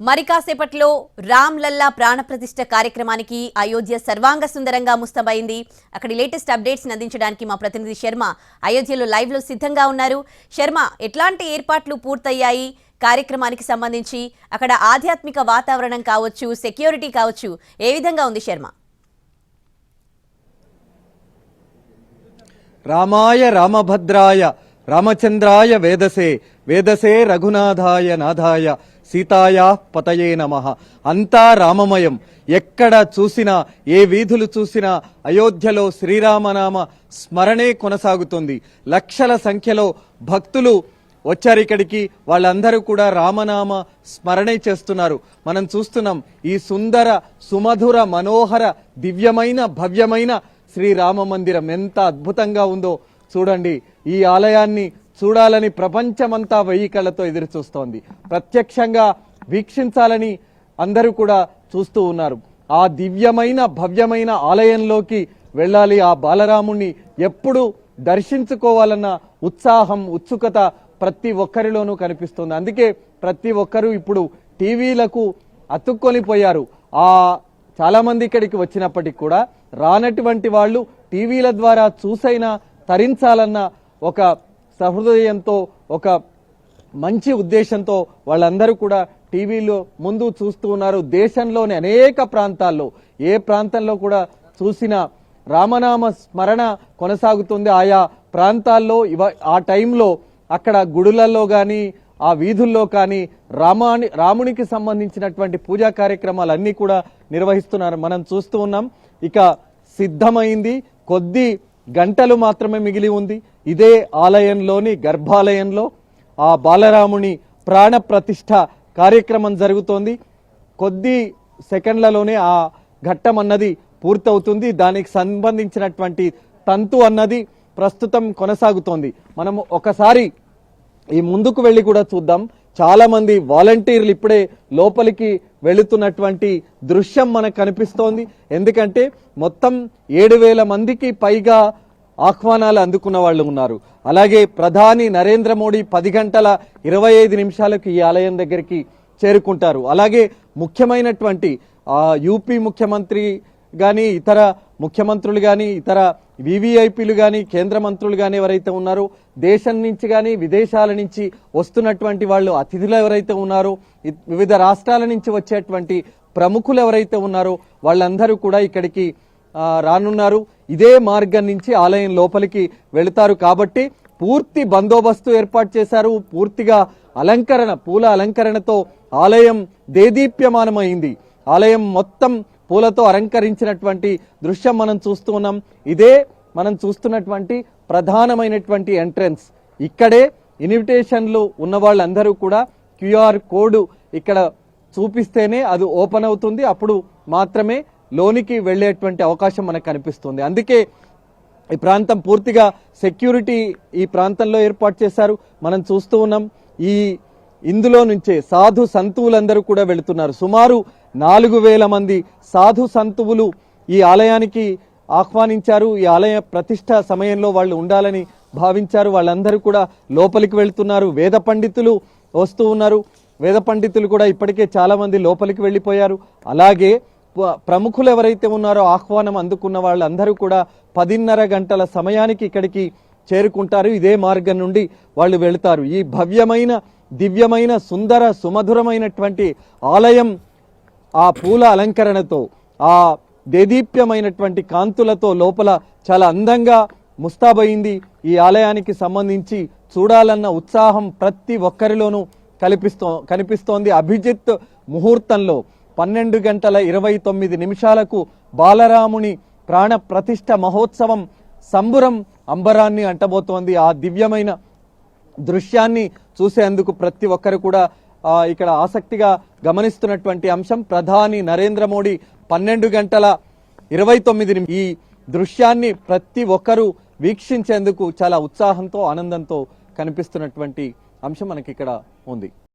మరి కాసేపట్లో రామ్ లల్లా ప్రాణప్రతిష్ఠ కార్యక్రమానికి అయోధ్య సర్వాంగ సుందరంగా ముస్తమైంది అక్కడి లేటెస్ట్ అప్డేట్స్ అందించడానికి మా ప్రతినిధి శర్మ అయోధ్యలో లైవ్లో సిద్ధంగా ఉన్నారు. శర్మ ఎట్లాంటి ఏర్పాట్లు పూర్తయ్యాయి? కార్యక్రమానికి సంబంధించి అక్కడ ఆధ్యాత్మిక వాతావరణం కావచ్చు సెక్యూరిటీ కావచ్చు ఏ విధంగా ఉంది శర్మ? రామాయ రామభద్రాయ రామచంద్రాయ వేదసే వేదసే రఘునాథాయ నాథాయ సీతాయా పతయే నమ. అంతా రామమయం. ఎక్కడ చూసినా ఏ వీధులు చూసినా అయోధ్యలో శ్రీరామనామ స్మరణే కొనసాగుతుంది. లక్షల సంఖ్యలో భక్తులు వచ్చారు ఇక్కడికి. వాళ్ళందరూ కూడా రామనామ స్మరణే చేస్తున్నారు. మనం చూస్తున్నాం ఈ సుందర సుమధుర మనోహర దివ్యమైన భవ్యమైన శ్రీరామ మందిరం ఎంత అద్భుతంగా ఉందో. చూడండి ఈ ఆలయాన్ని చూడాలని ప్రపంచమంతా వెయ్యి కళ్ళతో ఎదురు చూస్తోంది. ప్రత్యక్షంగా వీక్షించాలని అందరూ కూడా చూస్తూ ఉన్నారు. ఆ దివ్యమైన భవ్యమైన ఆలయంలోకి వెళ్ళాలి ఆ బాలరాముణ్ణి ఎప్పుడు దర్శించుకోవాలన్న ఉత్సాహం ఉత్సుకత ప్రతి ఒక్కరిలోనూ కనిపిస్తుంది. అందుకే ప్రతి ఒక్కరూ ఇప్పుడు టీవీలకు అతుక్కొని పోయారు. ఆ చాలామంది ఇక్కడికి వచ్చినప్పటికి కూడా రానటువంటి వాళ్ళు టీవీల ద్వారా చూసైనా తరించాలన్న ఒక సహృదయంతో ఒక మంచి ఉద్దేశంతో వాళ్ళందరూ కూడా టీవీలో ముందు చూస్తూ ఉన్నారు. దేశంలోని అనేక ప్రాంతాల్లో ఏ ప్రాంతంలో కూడా చూసిన రామనామ స్మరణ కొనసాగుతుంది. ఆయా ప్రాంతాల్లో ఇవ ఆ టైంలో అక్కడ గుడులలో కానీ ఆ వీధుల్లో కానీ రామాని రామునికి సంబంధించినటువంటి పూజా కార్యక్రమాలన్నీ కూడా నిర్వహిస్తున్నారు. మనం చూస్తూ ఉన్నాం. ఇక సిద్ధమైంది. కొద్ది గంటలు మాత్రమే మిగిలి ఉంది. ఇదే ఆలయంలోని గర్భాలయంలో ఆ బాలరాముని ప్రాణ ప్రతిష్ట కార్యక్రమం జరుగుతోంది. కొద్ది సెకండ్లలోనే ఆ ఘట్టం అన్నది పూర్తవుతుంది. దానికి సంబంధించినటువంటి తంతు అన్నది ప్రస్తుతం కొనసాగుతోంది. మనము ఒకసారి ఈ ముందుకు వెళ్ళి కూడా చూద్దాం. చాలామంది వాలంటీర్లు ఇప్పుడే లోపలికి వెళుతున్నటువంటి దృశ్యం మనకు కనిపిస్తోంది. ఎందుకంటే మొత్తం ఏడు వేల మందికి పైగా ఆహ్వానాలు అందుకున్న వాళ్ళు ఉన్నారు. అలాగే ప్రధాని నరేంద్ర మోడీ పది గంటల ఇరవై ఐదు నిమిషాలకు ఈ ఆలయం దగ్గరికి చేరుకుంటారు. అలాగే ముఖ్యమైనటువంటి యూపీ ముఖ్యమంత్రి కానీ ఇతర ముఖ్యమంత్రులు కానీ ఇతర వివిఐపీలు కానీ కేంద్ర మంత్రులు కానీ ఎవరైతే ఉన్నారో దేశం నుంచి కానీ విదేశాల నుంచి వస్తున్నటువంటి వాళ్ళు అతిథులు ఎవరైతే ఉన్నారో వివిధ రాష్ట్రాల నుంచి వచ్చేటువంటి ప్రముఖులు ఎవరైతే ఉన్నారో వాళ్ళందరూ కూడా ఇక్కడికి రానున్నారు. ఇదే మార్గం నుంచి ఆలయం లోపలికి వెళతారు కాబట్టి పూర్తి బందోబస్తు ఏర్పాటు చేశారు. పూర్తిగా అలంకరణ పూల అలంకరణతో ఆలయం దేదీప్యమానమైంది. ఆలయం మొత్తం పూలతో అలంకరించినటువంటి దృశ్యం మనం చూస్తూ ఉన్నాం. ఇదే మనం చూస్తున్నటువంటి ప్రధానమైనటువంటి ఎంట్రన్స్. ఇక్కడే ఇన్విటేషన్లు ఉన్న వాళ్ళందరూ కూడా క్యూఆర్ కోడ్ ఇక్కడ చూపిస్తేనే అది ఓపెన్ అవుతుంది. అప్పుడు మాత్రమే లోనికి వెళ్ళేటువంటి అవకాశం మనకు కనిపిస్తుంది. అందుకే ఈ ప్రాంతం పూర్తిగా సెక్యూరిటీ ఈ ప్రాంతంలో ఏర్పాటు చేశారు. మనం చూస్తూ ఉన్నాం ఈ ఇందులో నుంచే సాధు సంతువులందరూ కూడా వెళుతున్నారు. సుమారు నాలుగు వేల మంది సాధు సంతువులు ఈ ఆలయానికి ఆహ్వానించారు. ఈ ఆలయ ప్రతిష్ట సమయంలో వాళ్ళు ఉండాలని భావించారు. వాళ్ళందరూ కూడా లోపలికి వెళ్తున్నారు. వేద పండితులు వస్తూ ఉన్నారు. వేద పండితులు కూడా ఇప్పటికే చాలామంది లోపలికి వెళ్ళిపోయారు. అలాగే ప్రముఖులు ఎవరైతే ఉన్నారో ఆహ్వానం అందుకున్న వాళ్ళందరూ కూడా పదిన్నర గంటల సమయానికి ఇక్కడికి చేరుకుంటారు. ఇదే మార్గం నుండి వాళ్ళు వెళతారు. ఈ భవ్యమైన దివ్యమైన సుందర సుమధురమైనటువంటి ఆలయం ఆ పూల అలంకరణతో ఆ దేదీప్యమైనటువంటి కాంతులతో లోపల చాలా అందంగా ముస్తాబయింది. ఈ ఆలయానికి సంబంధించి చూడాలన్న ఉత్సాహం ప్రతి ఒక్కరిలోనూ కల్పిస్తో కనిపిస్తోంది. అభిజిత్ ముహూర్తంలో పన్నెండు గంటల ఇరవై తొమ్మిది నిమిషాలకు బాలరాముని ప్రాణ ప్రతిష్ట మహోత్సవం సంబురం అంబరాన్ని అంటబోతోంది. ఆ దివ్యమైన దృశ్యాన్ని చూసేందుకు ప్రతి ఒక్కరు కూడా ఇక్కడ ఆసక్తిగా గమనిస్తున్నటువంటి అంశం ప్రధాని నరేంద్ర మోడీ పన్నెండు గంటల ఇరవై తొమ్మిది ఈ దృశ్యాన్ని ప్రతి ఒక్కరూ వీక్షించేందుకు చాలా ఉత్సాహంతో ఆనందంతో కనిపిస్తున్నటువంటి అంశం మనకి ఇక్కడ ఉంది.